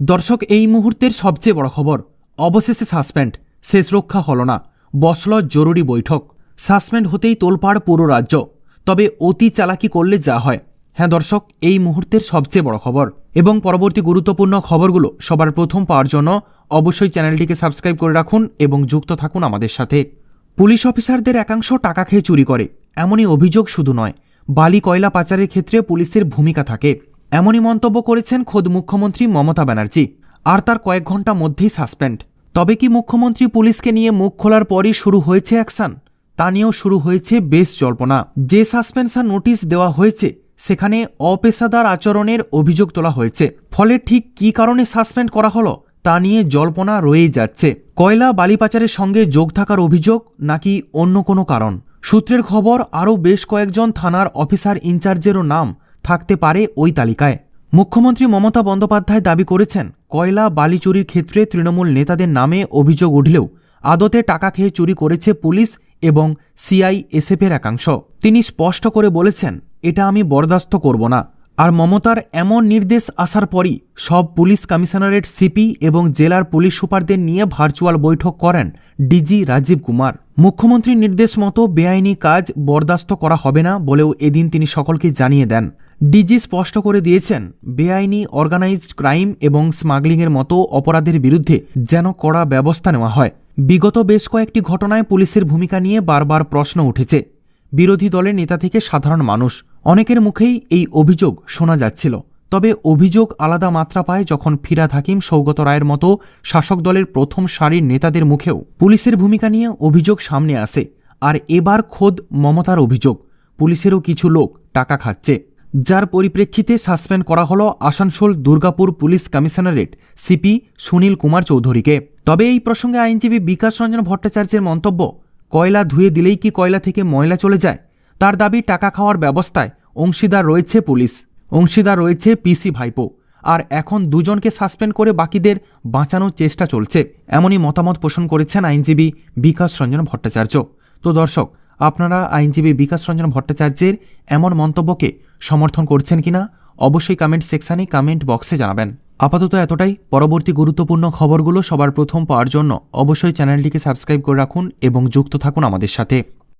দর্শক, এই মুহূর্তের সবচেয়ে বড় খবর, অবশেষে সাসপেন্ড, শেষ রক্ষা হল না, বসল জরুরি বৈঠক, সাসপেন্ড হতেই তোলপাড় পুরো রাজ্য, তবে অতি চালাকি করলে যা হয়। হ্যাঁ দর্শক, এই মুহূর্তের সবচেয়ে বড় খবর, এবং পরবর্তী গুরুত্বপূর্ণ খবরগুলো সবার প্রথম পাওয়ার জন্য অবশ্যই চ্যানেলটিকে সাবস্ক্রাইব করে রাখুন এবং যুক্ত থাকুন আমাদের সাথে। পুলিশ অফিসারদের একাংশ টাকা খেয়ে চুরি করে, এমনই অভিযোগ শুধু নয়, বালি কয়লা পাচারের ক্ষেত্রে পুলিশের ভূমিকা থাকে। এমনই মন্তব্য করেছেন খোদ মুখ্যমন্ত্রী মমতা ব্যানার্জি। আর তার কয়েক ঘণ্টা মধ্যেই সাসপেন্ড। তবে কি মুখ্যমন্ত্রী পুলিশকে নিয়ে মুখ খোলার পরই শুরু হয়েছে অ্যাকশন? তা নিয়েও শুরু হয়েছে বেশ জল্পনা। যে সাসপেনশন নোটিশ দেওয়া হয়েছে, সেখানে অপেশাদার আচরণের অভিযোগ তোলা হয়েছে। ফলে ঠিক কী কারণে সাসপেন্ড করা হলো, তা নিয়ে জল্পনা রয়েই যাচ্ছে। কয়লা বালিপাচারের সঙ্গে যোগ থাকার অভিযোগ নাকি অন্য কোনো কারণ? সূত্রের খবর, আরও বেশ কয়েকজন থানার অফিসার ইনচার্জেরও নাম। থাকতে পারে ওই তালিকায়। মুখ্যমন্ত্রী মমতা বন্দ্যোপাধ্যায় দাবি করেছেন, কয়লা বালি চুরির ক্ষেত্রে তৃণমূল নেতাদের নামে অভিযোগ উঠলেও আদতে টাকা খেয়ে চুরি করেছে পুলিশ এবং সিআইএসএফের একাংশ। তিনি স্পষ্ট করে বলেছেন, এটা আমি বরদাস্ত করব না। আর মমতার এমন নির্দেশ আসার পরই সব পুলিশ কমিশনারেট সিপি এবং জেলার পুলিশ সুপারদের নিয়ে ভার্চুয়াল বৈঠক করেন ডিজি রাজীব কুমার। মুখ্যমন্ত্রীর নির্দেশ মতো বেআইনি কাজ বরদাস্ত করা হবে না বলেও এদিন তিনি সকলকে জানিয়ে দেন। ডিজি স্পষ্ট করে দিয়েছেন, বেআইনি, অর্গানাইজড ক্রাইম এবং স্মাগলিংয়ের মতো অপরাধের বিরুদ্ধে যেন কড়া ব্যবস্থা নেওয়া হয়। বিগত বেশ কয়েকটি ঘটনায় পুলিশের ভূমিকা নিয়ে বারবার প্রশ্ন উঠেছে। বিরোধী দলের নেতা থেকে সাধারণ মানুষ, অনেকের মুখেই এই অভিযোগ শোনা যাচ্ছিল। তবে অভিযোগ আলাদা মাত্রা পায় যখন ফিরাদ হাকিম, সৌগত রায়ের মতো শাসক দলের প্রথম সারির নেতাদের মুখেও। পুলিশের ভূমিকা নিয়ে অভিযোগ সামনে আসে, আর এবার খোদ মমতার অভিযোগ। পুলিশেরও কিছু লোক টাকা খাচ্ছে। যার পরিপ্রেক্ষিতে সাসপেন্ড করা হল Asansol Durgapur police commissionerate CP Sunil Kumar চৌধুরীকে। তবে এই প্রসঙ্গে আইনজীবী বিকাশ রঞ্জন ভট্টাচার্যের মন্তব্য, কয়লা ধুয়ে দিলেই কি কয়লা থেকে ময়লা চলে যায়? তার দাবি টাকা খাওয়ার ব্যবস্থায় অংশীদার রয়েছে পুলিশ। অংশীদার রয়েছে পিসি ভাইপো। আর এখন দুজনকে সাসপেন্ড করে বাকিদের বাঁচানোর চেষ্টা চলছে। এমনই মতামত পোষণ করেছেন আইনজীবী বিকাশ রঞ্জন ভট্টাচার্য। তো দর্শক আপনারা আইনজীবী বিকাশ রঞ্জন ভট্টাচার্যের এমন মন্তব্যকে সমর্থন করছেন কিনা অবশ্যই কমেন্ট সেকশানে কমেন্ট বক্সে জানাবেন। আপাতত এতটাই। পরবর্তী গুরুত্বপূর্ণ খবরগুলো সবার প্রথম পাওয়ার জন্য অবশ্যই চ্যানেলটিকে সাবস্ক্রাইব করে রাখুন এবং যুক্ত থাকুন আমাদের সাথে।